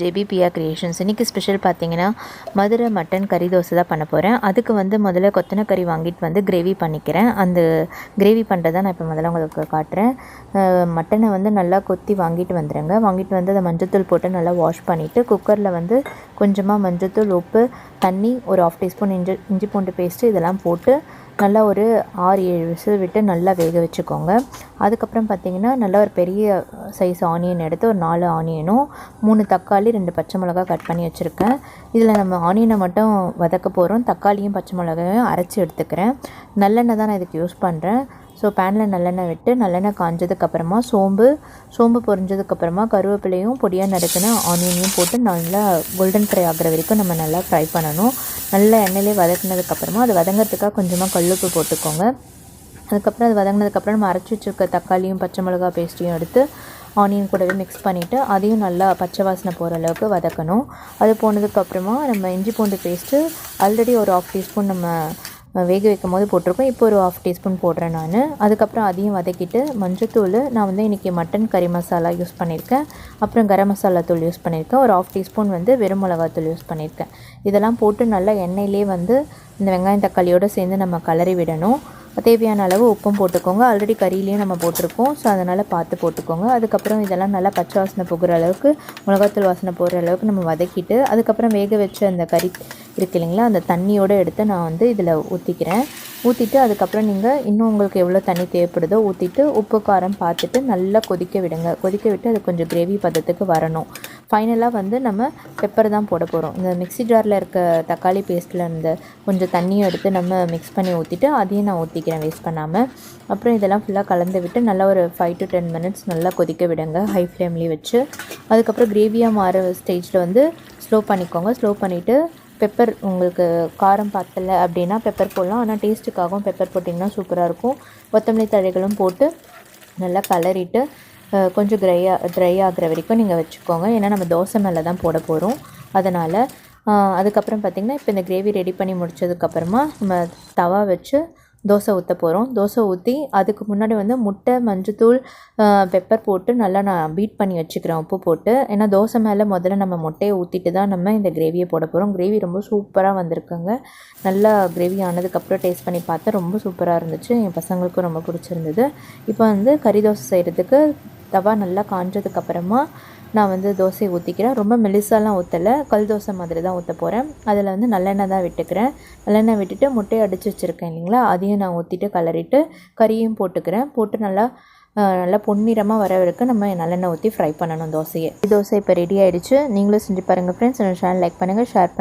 ஜேபிபிஆ creations இன்றைக்கி special பார்த்தீங்கன்னா Madurai mutton கறி தோசை தான் பண்ண போகிறேன் அதுக்கு வந்து முதல்ல கொத்தனை கறி வாங்கிட்டு வந்து கிரேவி பண்ணிக்கிறேன். அந்த கிரேவி பண்ணுறதை நான் இப்போ முதல்ல உங்களுக்கு காட்டுறேன். மட்டனை வந்து நல்லா கொத்தி வாங்கிட்டு வந்துடுங்க வாங்கிட்டு வந்து அதை மஞ்சத்தூள் போட்டு நல்லா வாஷ் பண்ணிவிட்டு குக்கரில் வந்து கொஞ்சமாக மஞ்சத்தூள் உப்பு தண்ணி ஒரு ஆஃப் டீஸ்பூன் இஞ்சி இஞ்சி பூண்டு பேஸ்ட்டு இதெல்லாம் போட்டு நல்லா ஒரு ஆறு ஏழு விசில் விட்டு நல்லா வேக வச்சுக்கோங்க. அதுக்கப்புறம் பார்த்தீங்கன்னா நல்லா ஒரு பெரிய சைஸ் ஆனியன் எடுத்து ஒரு நாலு ஆனியனும் மூணு தக்காளி ரெண்டு பச்சை மிளகா கட் பண்ணி வச்சுருக்கேன். இதில் நம்ம ஆனியனை மட்டும் வதக்க போகிறோம் தக்காளியும் பச்சை மிளகாயும் அரைச்சி எடுத்துக்கிறேன். நல்லெண்ணெய் தான் நான் இதுக்கு யூஸ் பண்ணுறேன் ஸோ பேனில் நல்லெண்ணெய் விட்டு நல்லெண்ணெய் காஞ்சதுக்கப்புறமா சோம்பு சோம்பு பொரிஞ்சதுக்கப்புறமா கருவேப்பிலையும் பொடியாக நறுக்கின ஆனியனையும் போட்டு நல்லா கோல்டன் ஃப்ரை ஆகிற வரைக்கும் நம்ம நல்லா ஃப்ரை பண்ணணும். நல்லா எண்ணெயிலே வதக்குனதுக்கப்புறமா அது வதங்கிறதுக்காக கொஞ்சமாக கல்லுப்பு போட்டுக்கோங்க. அதுக்கப்புறம் அது வதங்கினதுக்கப்புறம் நம்ம அரைச்சி வச்சுருக்க தக்காளியும் பச்சை மிளகா பேஸ்ட்டையும் எடுத்து ஆனியன் கூடவே மிக்ஸ் பண்ணிவிட்டு அதையும் நல்லா பச்சை வாசனை போகிற அளவுக்கு வதக்கணும். அது போனதுக்கப்புறமா நம்ம இஞ்சி பூண்டு பேஸ்ட்டு ஆல்ரெடி ஒரு ஆஃப் டீஸ்பூன் நம்ம வேக வைக்கும் போது போட்டிருக்கோம். இப்போ ஒரு ஆஃப் டீஸ்பூன் போடுறேன் நான். அதுக்கப்புறம் அதையும் வதக்கிட்டு மஞ்சத்தூள் நான் வந்து இன்றைக்கி மட்டன் கறி மசாலா யூஸ் பண்ணியிருக்கேன். அப்புறம் கரம் மசாலா தூள் யூஸ் பண்ணியிருக்கேன். ஒரு ஆஃப் டீஸ்பூன் வந்து வெறும் மிளகாத்தூள் யூஸ் பண்ணியிருக்கேன். இதெல்லாம் போட்டு நல்லா எண்ணெயிலே வந்து இந்த வெங்காயம் தக்காளியோடு சேர்ந்து நம்ம கலரி விடணும். தேவையான அளவு உப்பும் போட்டுக்கோங்க. ஆல்ரெடி கறியிலையும் நம்ம போட்டிருக்கோம். ஸோ அதனால் பார்த்து போட்டுக்கோங்க. அதுக்கப்புறம் இதெல்லாம் நல்லா பச்சை வாசனை போகிற அளவுக்கு மிளகாத்தூள் வாசனை போகிற அளவுக்கு நம்ம வதக்கிட்டு அதுக்கப்புறம் வேக வச்ச அந்த கறி இருக்கு இல்லைங்களா அந்த தண்ணியோடு எடுத்து நான் வந்து இதில் ஊற்றிக்கிறேன் ஊற்றிட்டு அதுக்கப்புறம் நீங்கள் இன்னும் உங்களுக்கு எவ்வளோ தண்ணி தேவைப்படுதோ ஊற்றிட்டு உப்பு காரம் பார்த்துட்டு நல்லா கொதிக்க விடுங்க. கொதிக்க விட்டு அது கொஞ்சம் கிரேவி பதத்துக்கு வரணும். ஃபைனலாக வந்து நம்ம பெப்பர் தான் போட போகிறோம் இந்த மிக்ஸி ஜாரில் இருக்க தக்காளி பேஸ்ட்டில் இந்த கொஞ்சம் தண்ணியும் எடுத்து நம்ம மிக்ஸ் பண்ணி ஊற்றிட்டு அதையும் நான் ஊற்றிக்கிறேன் வேஸ்ட் பண்ணாமல் அப்புறம் இதெல்லாம் ஃபுல்லாக கலந்து விட்டு நல்லா ஒரு ஃபைவ் டு டென் மினிட்ஸ் நல்லா கொதிக்க விடுங்க. ஹை ஃப்ளேம்லேயே வச்சு. அதுக்கப்புறம் கிரேவியாக மாற ஸ்டேஜில் வந்து ஸ்லோ பண்ணிக்கோங்க. ஸ்லோ பண்ணிவிட்டு பெப்பர் உங்களுக்கு காரம் பத்தலை அப்படின்னா பெப்பர் போடலாம். ஆனால் டேஸ்ட்டுக்காகவும் பெப்பர் போட்டிங்கன்னா சூப்பராக இருக்கும். கொத்தமல்லி தழைகளும் போட்டு நல்லா கலரிட்டு கொஞ்சம் ட்ரையாக ட்ரை ஆகிற வரைக்கும் நீங்கள் வச்சுக்கோங்க. ஏன்னா நம்ம தோசை மேலே தான் போட போகிறோம் அதனால் அதுக்கப்புறம் பார்த்திங்கன்னா இப்போ இந்த கிரேவி ரெடி பண்ணி முடிச்சதுக்கப்புறமா நம்ம தவா வச்சு தோசை ஊற்ற போகிறோம் தோசை ஊற்றி அதுக்கு முன்னாடி வந்து முட்டை மஞ்சத்தூள் பெப்பர் போட்டு நல்லா நான் பீட் பண்ணி வச்சுக்கிறேன். உப்பு போட்டு. ஏன்னா தோசை மேலே முதல்ல நம்ம முட்டையை ஊற்றிட்டு தான் நம்ம இந்த கிரேவியை போட போகிறோம் கிரேவி ரொம்ப சூப்பராக வந்திருக்குங்க. நல்லா கிரேவி ஆனதுக்கப்புறம் டேஸ்ட் பண்ணி பார்த்தா ரொம்ப சூப்பராக இருந்துச்சு. என் பசங்களுக்கும் ரொம்ப பிடிச்சிருந்தது. இப்போ வந்து கறி தோசை செய்கிறதுக்கு தவா நல்லா காஞ்சதுக்கப்புறமா நான் வந்து தோசையை ஊற்றிக்கிறேன் ரொம்ப மெலிசாலாம் ஊற்றலை கல் தோசை மாதிரி தான் ஊற்ற போகிறேன் அதில் வந்து நல்லெண்ணெய் தான் விட்டுக்கிறேன். நல்லெண்ணெய் விட்டுட்டு முட்டையை அடித்து வச்சுருக்கேன் இல்லைங்களா? அதையும் நான் ஊற்றிட்டு கலரிட்டு கறியும் போட்டுக்கிறேன். போட்டு நல்லா நல்லா பொன்னிறமாக வர வரைக்கும் நம்ம நல்லெண்ணெய் ஊற்றி ஃப்ரை பண்ணணும் தோசையை. தோசை இப்போ ரெடி ஆகிடுச்சு நீங்களும் செஞ்சு பாருங்கள் ஃப்ரெண்ட்ஸ் என்னோட சேனல் லைக் பண்ணுங்கள் ஷேர்